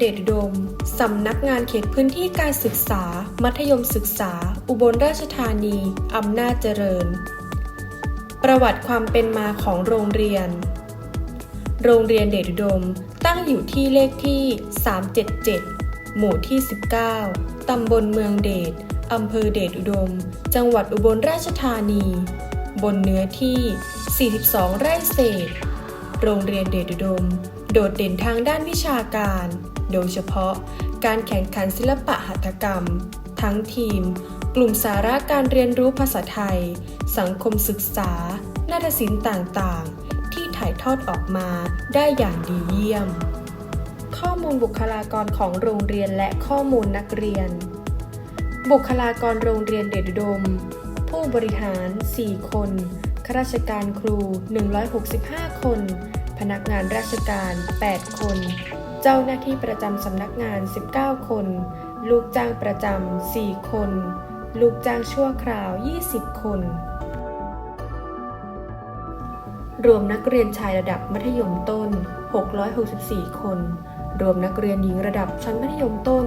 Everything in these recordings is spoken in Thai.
เดชุดม สำนักงานเขตพื้นที่การศึกษา มัธยมศึกษา อุบลราชธานี อำนาจเจริญ ประวัติความเป็นมาของโรงเรียน โรงเรียนเดชุดมตั้งอยู่ที่เลขที่ 377 หมู่ที่ 19 ตำบลเมืองเดชอำเภอเดชอุดม จังหวัดอุบลราชธานี บนเนื้อที่ 42 ไร่เศษ โรงเรียนเดชอุดม โดดเด่นทางด้านวิชาการ โดยเฉพาะการแข่งขันศิลปะหัตถกรรม ทั้งทีม กลุ่มสาระการเรียนรู้ภาษาไทย สังคมศึกษา นาฏศิลป์ต่างๆ ที่ถ่ายทอดออกมาได้อย่างดีเยี่ยม ข้อมูลบุคลากรของโรงเรียนและข้อมูลนักเรียน บุคลากรโรงเรียนเดชอุดม ผู้บริหาร 4 คนข้าราชการครู 165 คนพนักงานราชการ 8 คน เจ้าหน้าที่ประจำสำนักงาน 19 คน ลูกจ้างประจำ 4 คน ลูกจ้างชั่วคราว 20 คน รวมนักเรียนชายระดับมัธยมต้น 664 คน รวมนักเรียนหญิงระดับชั้นมัธยมต้น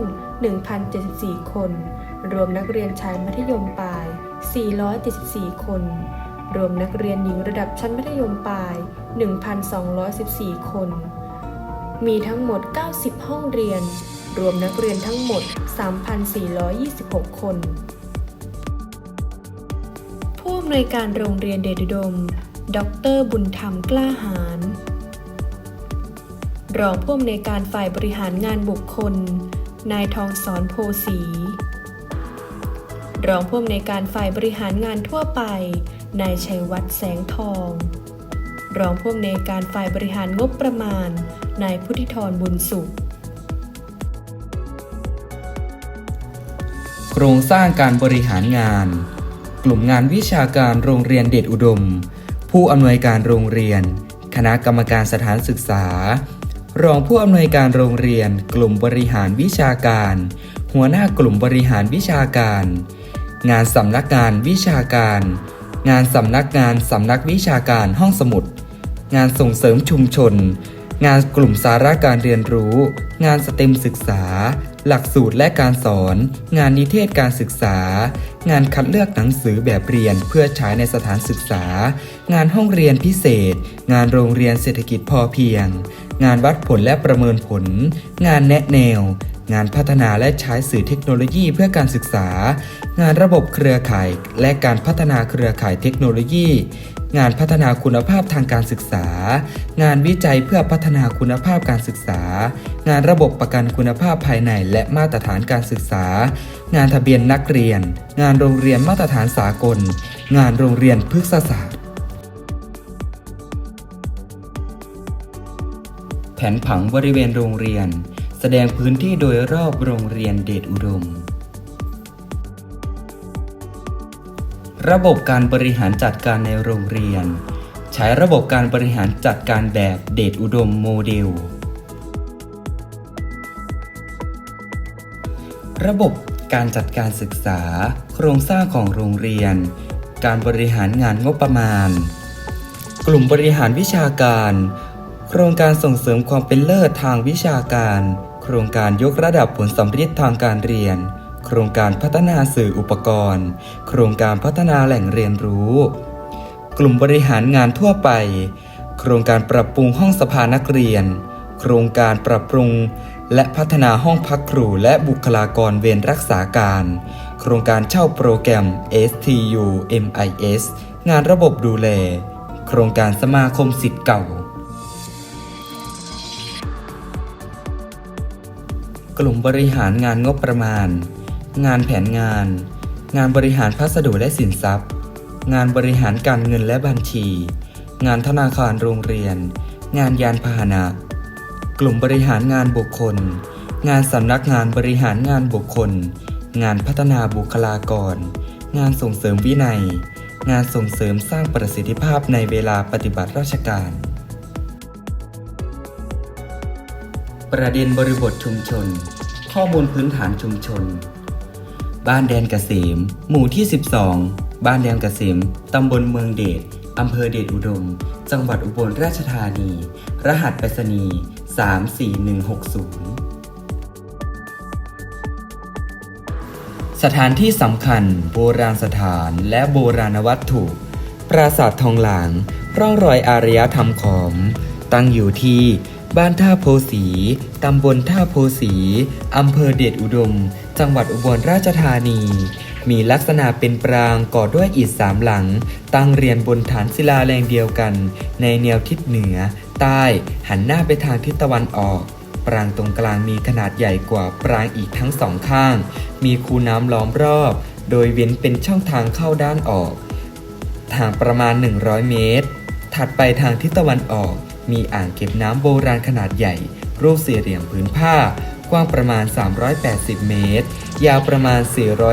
1,074 คน รวมนักเรียนชายมัธยมปลาย 474 คน รวมนักเรียนหญิงระดับชั้นมัธยมปลาย 1,214 คน มีทั้งหมด 90 ห้องเรียน รวมนักเรียนทั้งหมด 3,426 คน ผู้อำนวยการโรงเรียนเดชอุดม ดรบุญธรรมกล้าหาญรองผู้อำนวยการฝ่ายบริหารงานบุคคล นายทองสอนโพสี รองผู้อำนวยการฝ่ายบริหารงานทั่วไป นายชัยวัฒน์แสงทอง รองผู้อำนวยการฝ่ายบริหารงบประมาณ นายพุทธิธรบุญสุข โครงสร้างการบริหารงาน กลุ่มงานวิชาการโรงเรียนเดชอุดม ผู้อำนวยการโรงเรียน คณะกรรมการสถานศึกษา รองผู้อำนวยการโรงเรียน กลุ่มบริหารวิชาการ หัวหน้ากลุ่มบริหารวิชาการ งานสำนักงานวิชาการงานสำนักงานสำนักวิชาการห้องสมุด งานส่งเสริมชุมชน งานกลุ่มสาระการเรียนรู้ งานสเต็มศึกษา หลักสูตรและการสอน งานนิเทศการศึกษา งานคัดเลือกหนังสือแบบเรียนเพื่อใช้ในสถานศึกษา งานห้องเรียนพิเศษ งานโรงเรียนเศรษฐกิจพอเพียง งานวัดผลและประเมินผล งานแนะแนวงานพัฒนาและใช้สื่อเทคโนโลยีเพื่อการศึกษา งานระบบเครือข่าย และการพัฒนาเครือข่ายเทคโนโลยี งานพัฒนาคุณภาพทางการศึกษา งานวิจัยเพื่อพัฒนาคุณภาพการศึกษา งานระบบประกันคุณภาพภายในและมาตรฐานการศึกษา งานทะเบียนนักเรียน งานโรงเรียนมาตรฐานสากล งานโรงเรียนพฤกษศาสตร์ แผนผังบริเวณโรงเรียน แสดงพื้นที่โดยรอบโรงเรียนเดชอุดม ระบบการบริหารจัดการในโรงเรียน ใช้ระบบการบริหารจัดการแบบเดชอุดมโมเดล ระบบการจัดการศึกษา โครงสร้างของโรงเรียน การบริหารงานงบประมาณ กลุ่มบริหารวิชาการ โครงการส่งเสริมความเป็นเลิศทางวิชาการ โครงการยกระดับผลสำเร็จทางการเรียน โครงการพัฒนาสื่ออุปกรณ์ โครงการพัฒนาแหล่งเรียนรู้ กลุ่มบริหารงานทั่วไป โครงการปรับปรุงห้องสภานักเรียน โครงการปรับปรุง และพัฒนาห้องพักครูและบุคลากรเวรรักษาการ โครงการเช่าโปรแกรม STU MIS งานระบบดูแล โครงการสมาคมสิทธิ์เก่า กลุ่มบริหารงานงบประมาณ งานแผนงาน งานบริหารพัสดุและสินทรัพย์ งานบริหารการเงินและบัญชี งานธนาคารโรงเรียน งานยานพาหนะ กลุ่มบริหารงานบุคคล งานสำนักงานบริหารงานบุคคล งานพัฒนาบุคลากร งานส่งเสริมวินัย งานส่งเสริมสร้างประสิทธิภาพในเวลาปฏิบัติราชการ ประเด็นบริบทชุมชนข้อมูลพื้นฐานชุมชน บ้านแดนเกษม หมู่ที่ 12 บ้านแดนเกษม ตำบลเมืองเดช อำเภอเดชอุดม จังหวัดอุบลราชธานี รหัสไปรษณีย์34160 สถานที่สำคัญ โบราณสถานและโบราณวัตถุ ปราสาททองหลาง ร่องรอยอารยธรรมขอม ตั้งอยู่ที่บ้านท่าโพสี ตำบลท่าโพสี อำเภอเดชอุดม จังหวัดอุบลราชธานี มีลักษณะเป็นปรางก่อด้วยอิฐสามหลัง ตั้งเรียนบนฐานศิลาแรงเดียวกัน ในแนวทิศเหนือ ใต้หันหน้าไปทางทิศตะวันออก ปรางตรงกลางมีขนาดใหญ่กว่าปรางอีกทั้งสองข้าง มีคูน้ำล้อมรอบ โดยเว้นเป็นช่องทางเข้าด้านออก ทางประมาณ 100 เมตร ถัดไปทางทิศตะวันออก มีอ่างเก็บน้ำโบราณขนาดใหญ่รูปสี่เหลี่ยมผืนผ้า กว้างประมาณ 380 เมตร ยาวประมาณ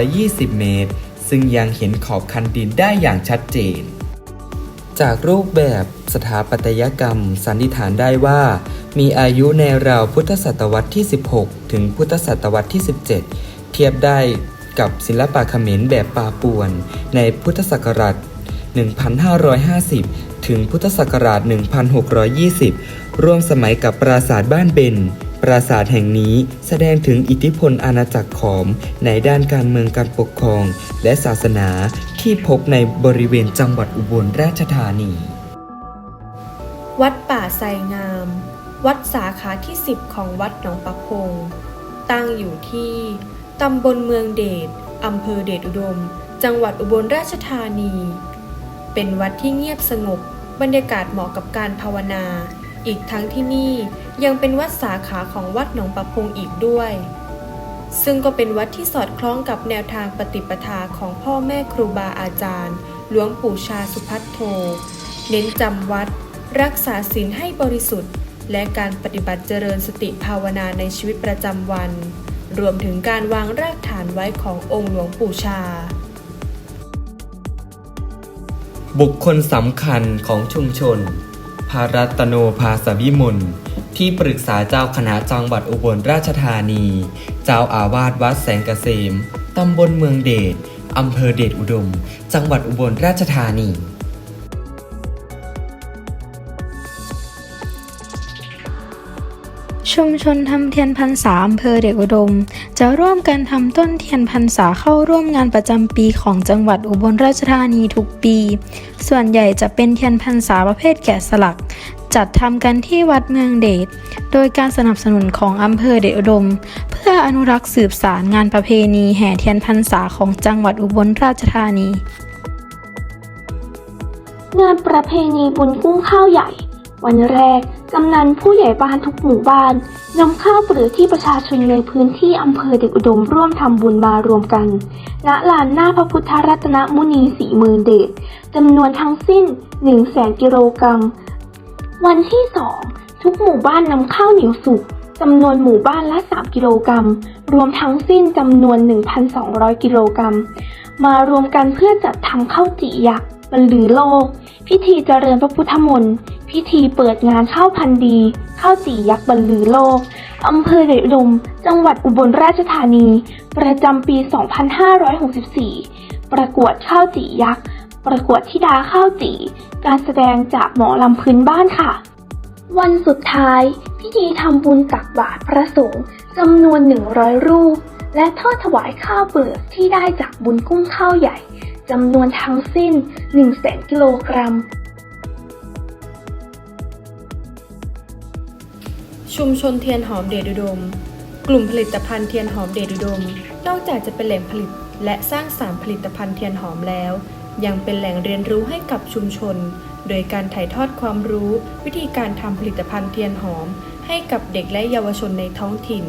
420 เมตร ซึ่งยังเห็นขอบคันดินได้อย่างชัดเจน จากรูปแบบสถาปัตยกรรมสันนิษฐานได้ว่า มีอายุในราวพุทธศตวรรษที่ 16 ถึงพุทธศตวรรษที่ 17 เทียบได้กับศิลปะเขมรแบบปาป่วน ในพุทธศักราช 1550 ถึงพุทธศักราช 1620 ร่วมสมัยกับปราสาทบ้านเบน ปราสาทแห่งนี้แสดงถึงอิทธิพลอาณาจักรขอมในด้านการเมืองการปกครอง และศาสนาที่พบในบริเวณจังหวัดอุบลราชธานี วัดป่าไทรงาม วัดสาขาที่ 10 ของวัดหนองประพง ตั้งอยู่ที่ตำบลเมืองเดชอำเภอเดชอุดม จังหวัดอุบลราชธานี เป็นวัดที่เงียบสงบ บรรยากาศเหมาะกับการภาวนา อีกทั้งที่นี่ ยังเป็นวัดสาขาของวัดหนองประพงอีกด้วย ซึ่งก็เป็นวัดที่สอดคล้องกับแนวทางปฏิปทาของพ่อแม่ครูบาอาจารย์ หลวงปู่ชาสุพัทโท เน้นจำวัด รักษาศีลให้บริสุทธิ์ และการปฏิบัติเจริญสติภาวนาในชีวิตประจำวัน รวมถึงการวางรากฐานไว้ขององค์หลวงปู่ชาบุคคลสำคัญของชุมชนพารัตโนภาสวิมล ที่ปรึกษาเจ้าคณะจังหวัดอุบลราชธานี เจ้าอาวาสวัดแสงเกษม ตำบลเมืองเดชอำเภอเดชอุดม จังหวัดอุบลราชธานีชุมชนทำเทียนพรรษาอำเภอเดชอุดม จะร่วมกันทำต้นเทียนพรรษาเข้าร่วมงานประจำปีของจังหวัดอุบลราชธานีทุกปี ส่วนใหญ่จะเป็นเทียนพรรษาประเภทแกะสลัก จัดทำกันที่วัดเมืองเดช โดยการสนับสนุนของอำเภอเดชอุดม เพื่ออนุรักษ์สืบสารงานประเพณีแห่เทียนพรรษาของจังหวัดอุบลราชธานี งานประเพณีบุญกุ้งข้าวใหญ่ วันแรกกำนันผู้ใหญ่บ้านทุกหมู่บ้านนำข้าวเปลือกที่ประชาชนในพื้นที่อำเภอเด็กอุดมร่วมทำบุญมารวมกัน ณ ลานหน้าพระพุทธรัตนมุนีสีมือเดชจำนวนทั้งสิ้น 1 0 0 0 0แสนกิโลกรัม วันที่ 2 ทุกหมู่บ้านนำข้าวเหนียวสุกจำนวนหมู่บ้านละ 3 กิโลกรัม รวมทั้งสิ้นจำนวน 1,200 กิโลกรัม มารวมกันเพื่อจัดทำข้าวจี่ยักษ์บรรลือโลก พิธีเจริญพระพุทธมนต์ พิธีเปิดงานข้าวพันธุ์ดีข้าวจี่ยักษ์บรรลือโลกอำเภอเดชดม จังหวัดอุบลราชธานี ประจำปี 2564 ประกวดข้าวจี่ยักษ์ ประกวดธิดาข้าวจี่การแสดงจากหมอลำพื้นบ้านค่ะ วันสุดท้าย พิธีทำบุญตักบาตรพระสงฆ์จำนวน 100 รูป และทอดถวายข้าวเปลือกที่ได้จากบุญกุ้งข้าวใหญ่จำนวนทั้งสิ้น 1 0 0 0 0แกิโลกรัม ชุมชนเทียนหอมเดชอุดม กลุ่มผลิตภัณฑ์เทียนหอมเดชอุดม นอกจากจะเป็นแหล่งผลิตและสร้างสารรค์ผลิตภัณฑ์เทียนหอมแล้ว ยังเป็นแหล่งเรียนรู้ให้กับชุมชน โดยการถ่ายทอดความรู้ วิธีการทำผลิตภัณฑ์เทียนหอม ให้กับเด็กและเยาวชนในท้องถิ่น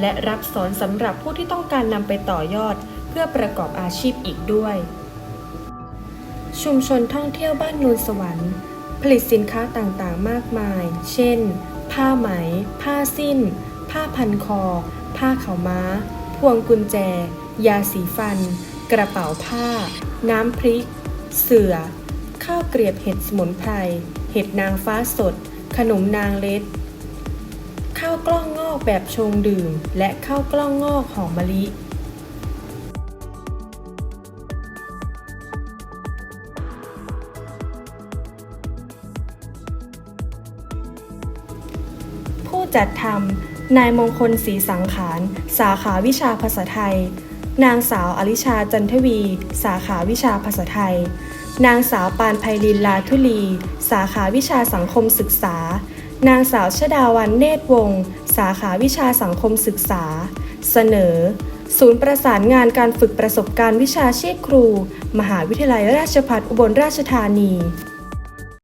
และรับสอนสำหรับผู้ที่ต้องการนำไปต่อยอด เพื่อประกอบอาชีพอีกด้วย ชุมชนท่องเที่ยวบ้านนูนสวรรค์ ผลิตสินค้าต่างๆ มากมาย เช่น ผ้าไหม ผ้าสิ้น ผ้าพันคอ ผ้าเขาม้า พวงกุญแจ ยาสีฟัน กระเป๋าผ้า น้ำพริก เสือ ข้าวเกรียบเห็ดสมุนไพร เห็ดนางฟ้าสด ขนมนางเล็ด ข้าวกล้องงอกแบบชงดื่ม และข้าวกล้องงอกหอมมะลิผู้จัดทำนายมงคลศรีสังขาร สาขาวิชาภาษาไทย นางสาวอลิชาจันทวี สาขาวิชาภาษาไทย นางสาวปานไพลินลาทุลี สาขาวิชาสังคมศึกษา นางสาวชดาวันเนตรวงศ์สาขาวิชาสังคมศึกษา เสนอ ศูนย์ประสานงานการฝึกประสบการณ์วิชาชีพครู มหาวิทยาลัยราชภัฏอุบลราชธานี